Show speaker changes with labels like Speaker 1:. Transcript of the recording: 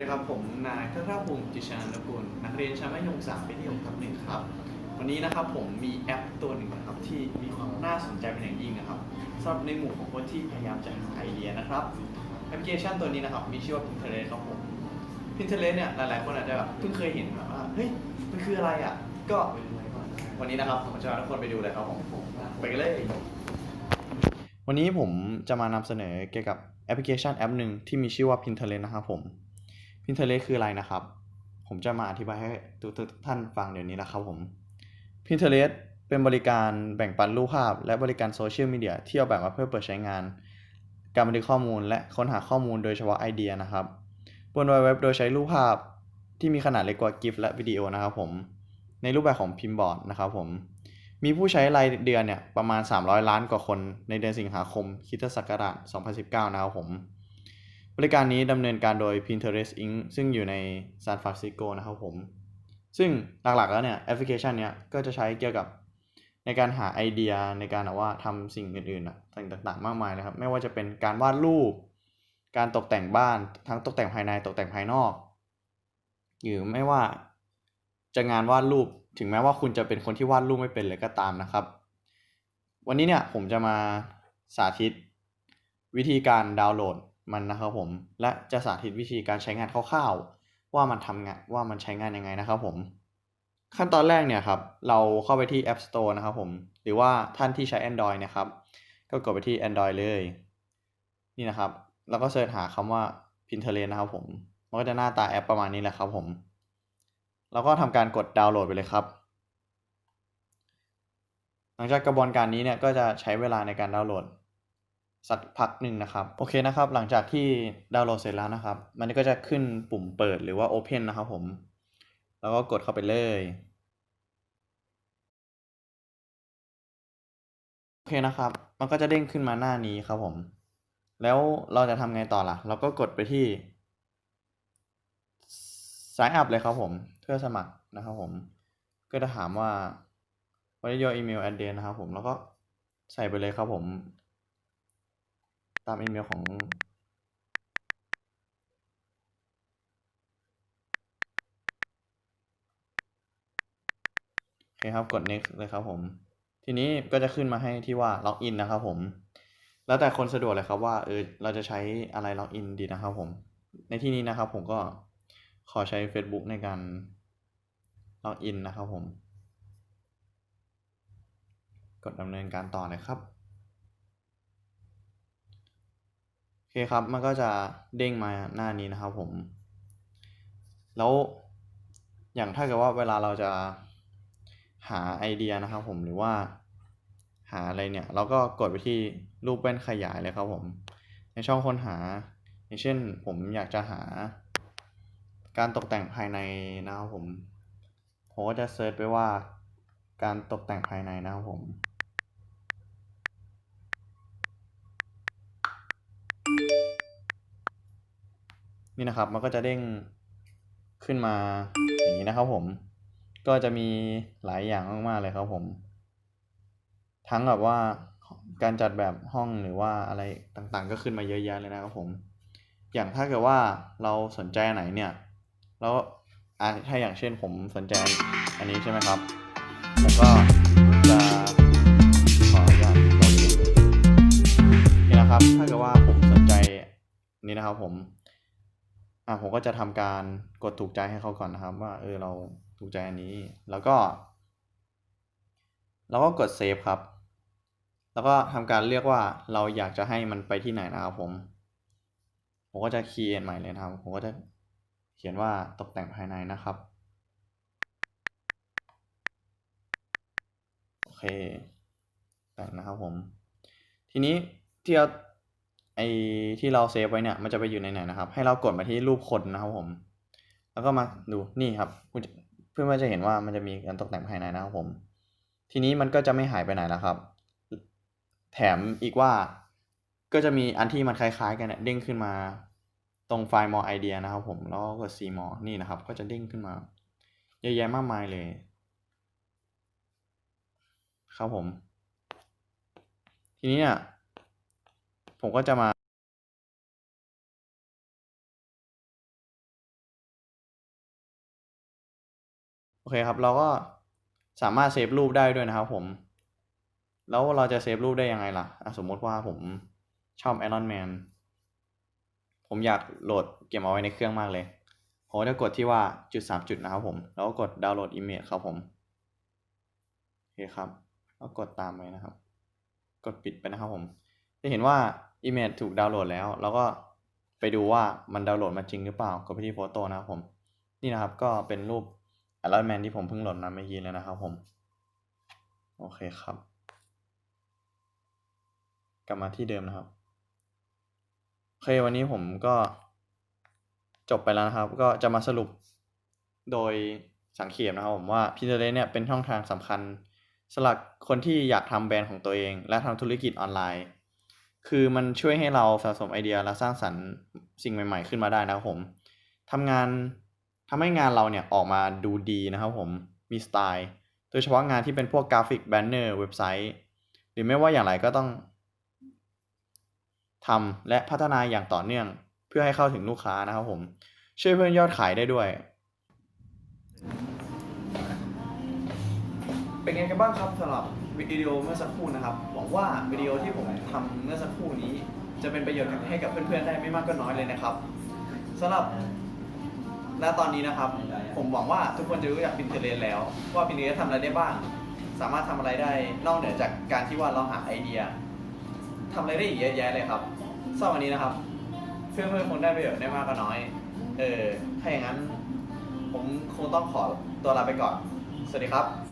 Speaker 1: นะครับผมนายทัศภูมิจิชานกุลนักเรียนชั้นมัธยมศึกษาปีที่หกทับหนึ่งครับ วันนี้นะครับผมมีแอปตัวหนึ่งนะครับที่มีความน่าสนใจเป็นอย่างยิ่งนะครับสำหรับในหมู่ของคนที่พยายามจะหาไอเดียนะครับแอปพลิเคชันตัวนี้นะครับมีชื่อว่า Pinterest ครับผม Pinterest เนี่ยหลายๆคนอาจจะแบบเพิ่งเคยเห็นแบบว่าเฮ้ยมันคืออะไรอะก็วันนี้นะครับผมจะพาทุกคนไปดูเลยครับผมไปกันเลย วันนี้ผมจะมานำเสนอเกี่ยวกับแอปพลิเคชันแอปหนึ่งที่มีชื่อว่า Pinterest นะครับผม Pinterest คืออะไรนะครับ ผมจะมาอธิบายให้ทุกท่านฟังเดี๋ยวนี้นะครับผม Pinterest เป็นบริการแบ่งปันรูปภาพ และบริการโซเชียลมีเดียที่ออกแบบมาเพื่อเปิดใช้งาน การบันทึกข้อมูลและค้นหาข้อมูลโดยเฉพาะไอเดียนะครับ บนเว็บโดยใช้รูปภาพที่มีขนาดเล็กกว่า GIF และวิดีโอนะครับผม ในรูปแบบของพิมพ์บอร์ดนะครับผม มีผู้ใช้รายเดือนเนี่ยประมาณ 300 ล้านกว่าคนในเดือนสิงหาคมคริสตศักราช2019 นะครับผม บริการนี้ดำเนินการโดย Pinterest Inc. ซึ่งอยู่ในซานฟรานซิสโกนะครับผม ซึ่งหลักๆแล้วเนี่ยแอปพลิเคชันเนี้ยก็จะใช้เกี่ยวกับในการหาไอเดียในการว่าทำสิ่งอื่นๆอะสิ่งต่างๆ มากมายเลยครับ ไม่ว่าจะเป็นการวาดรูป การตกแต่งบ้านทั้งตกแต่งภายในตกแต่งภายนอก หรือไม่ว่าจะงานวาดรูปถึงแม้ว่าคุณจะเป็นคนที่วาดรูปไม่เป็นเลยก็ตามนะครับ วันนี้เนี่ยผมจะมาสาธิตวิธีการดาวน์โหลด มันนะครับผม และจะสาธิตวิธีการใช้งานคร่าวๆ ว่ามันทำงานว่ามันใช้งานยังไงนะครับผม ขั้นตอนแรกเนี่ยครับ เราเข้าไปที่ App Store นะครับผม หรือว่าท่านที่ใช้ Android นะครับ ก็กดไปที่ Android เลย นี่นะครับ แล้วก็เสิร์ชหาคำว่า Pinterest นะครับผม มันก็จะหน้าตาแอปประมาณนี้แหละครับผม แล้วก็ทำการกดดาวน์โหลดไปเลยครับ หลังจากกระบวนการนี้เนี่ยก็จะใช้เวลาในการดาวน์โหลด สักพักหนึ่งนะครับ โอเคนะครับ หลังจากที่ดาวน์โหลดเสร็จแล้วนะครับ มันก็จะขึ้นปุ่มเปิดหรือว่า Open นะครับผม แล้วก็กดเข้าไปเลย โอเคนะครับ มันก็จะเด้งขึ้นมาหน้านี้ครับผม แล้วเราจะทำไงต่อล่ะ เราก็กดไปที่ sign up เลยครับผม เพื่อสมัครนะครับผม ก็จะถามว่า what is your email address นะครับผม แล้วก็ใส่ไปเลยครับผมามอีเมลของโอเคครับกด next เลยครับผม ทีนี้ก็จะขึ้นมาให้ที่ว่าล็อกอินนะครับผม แล้วแต่คนสะดวกเลยครับว่าเออเราจะใช้อะไรล็อกอินดีนะครับผม ในที่นี้นะครับผมก็ขอใช้ Facebook ในการล็อกอินนะครับผม กดดำเนินการต่อเลยครับ โอเคครับ มันก็จะเด้งมาหน้านี้นะครับผม แล้วอย่างถ้าเกิดว่าเวลาเราจะหาไอเดียนะครับผมหรือว่าหาอะไรเนี่ย เราก็กดไปที่รูปแว่นขยายเลยครับผม ในช่องค้นหา อย่างเช่นผมอยากจะหา การตกแต่งภายในนะครับผม ผมก็จะเซิร์ชไปว่าการตกแต่งภายในนะครับผม นี่นะครับมันก็จะเด้งขึ้นมาอย่างนี้นะครับผม ก็จะมีหลายอย่างมากๆเลยครับผม ทั้งแบบว่าการจัดแบบห้องหรือว่าอะไรต่างๆ ก็ขึ้นมาเยอะแยะเลยนะครับผม อย่างถ้าเกิดว่าเราสนใจไหนเนี่ย แล้วอะถ้าอย่างเช่นผมสนใจอันนี้ใช่ไหมครับ ผมก็จะขออนุญาตลงอินนี่นะครับ ถ้าเกิดว่าผมสนใจนี้นะครับผม อะผมก็จะทำการกดถูกใจให้เขาก่อนนะครับ ว่าเออเราถูกใจอันนี้ แล้วก็เราก็กดเซฟครับ แล้วก็ทำการเลือกว่าเราอยากจะให้มันไปที่ไหนนะครับผม ผมก็จะคีย์ใหม่เลยนะครับ ผมก็จะเขียนว่าตกแต่งภายในนะครับ โอเค แต่งนะครับผม ทีนี้ที่เรา ไอที่เราเซฟไว้เนี่ยมันจะไปอยู่ในไหนนะครับ ให้เรากดมาที่รูปคนนะครับผม แล้วก็มาดูนี่ครับเพื่อนๆจะเห็นว่ามันจะมีการตกแต่งภายในนะครับผม ทีนี้มันก็จะไม่หายไปไหนแล้วครับ แถมอีกว่าก็จะมีอันที่มันคล้าย ๆ กันเนี่ยเด้งขึ้นมาตรงไฟล์ more idea นะครับผม แล้วก็กด see more นี่นะครับ ก็จะเด้งขึ้นมาเยอะแยะมากมายเลย ครับผม ทีนี้เนี่ย ผมก็จะมาโอเคครับ เราก็สามารถเซฟรูปได้ด้วยนะครับผม แล้วเราจะเซฟรูปได้ยังไงล่ะสมมติว่าผมชอบไอรอนแมนผมอยากโหลดเก็บเอาไว้ในเครื่องมากเลยผมจะกดที่ว่าจุดสามจุดนะครับผม แล้วกดดาวน์โหลดอิมเมจครับผมโอเคครับแล้วกดตามไปนะครับ กดปิดไปนะครับผม จะเห็นว่า image ถูกดาวน์โหลดแล้ว แล้วก็ไปดูว่ามันดาวน์โหลดมาจริงหรือเปล่ากดไปที่โฟโต้นะครับผม นี่นะครับก็เป็นรูป Iron Man ที่ผมเพิ่งโหลดมาเมื่อกี้เลยนะครับผม โอเคครับ กลับมาที่เดิมนะครับ โอเควันนี้ผมก็จบไปแล้วนะครับ ก็จะมาสรุปโดยสังเขปนะครับผมว่า Pinterest เนี่ยเป็นช่องทางสำคัญสำหรับคนที่อยากทำแบรนด์ของตัวเอง และทำธุรกิจออนไลน์ คือมันช่วยให้เราสะสมไอเดียและสร้างสรรค์สิ่งใหม่ ๆ ขึ้นมาได้นะครับผมทำงานทำให้งานเราเนี่ยออกมาดูดีนะครับผมมีสไตล์โดยเฉพาะงานที่เป็นพวกกราฟิกแบนเนอร์เว็บไซต์ หรือไม่ว่าอย่างไรก็ต้องทำและพัฒนาอย่างต่อเนื่องเพื่อให้เข้าถึงลูกค้านะครับผมช่วยเพิ่มยอดขายได้ด้วย เป็นไงกันบ้างครับสำหรับวิดีโอเมื่อสักครู่นะครับหวังว่าวิดีโอที่ผมทำเมื่อสักครู่นี้ จะเป็นประโยชน์ให้กับเพื่อนๆได้ไม่มากก็น้อยเลยนะครับสำหรับณตอนนี้นะครับ ผมหวังว่าทุกคนจะรู้จัก Pinterest แล้ว ว่า Pinterest ทำอะไรได้บ้าง สามารถทำอะไรได้นอกเหนือจากการที่ว่าเราหาไอเดียทำอะไรได้อีกเยอะแยะเลยครับสำหรับวันนี้นะครับ เพื่อนๆคงได้ประโยชน์ได้มากก็น้อย เออถ้าอย่างนั้น ผมคงต้องขอตัวลาไปก่อน สวัสดีครับ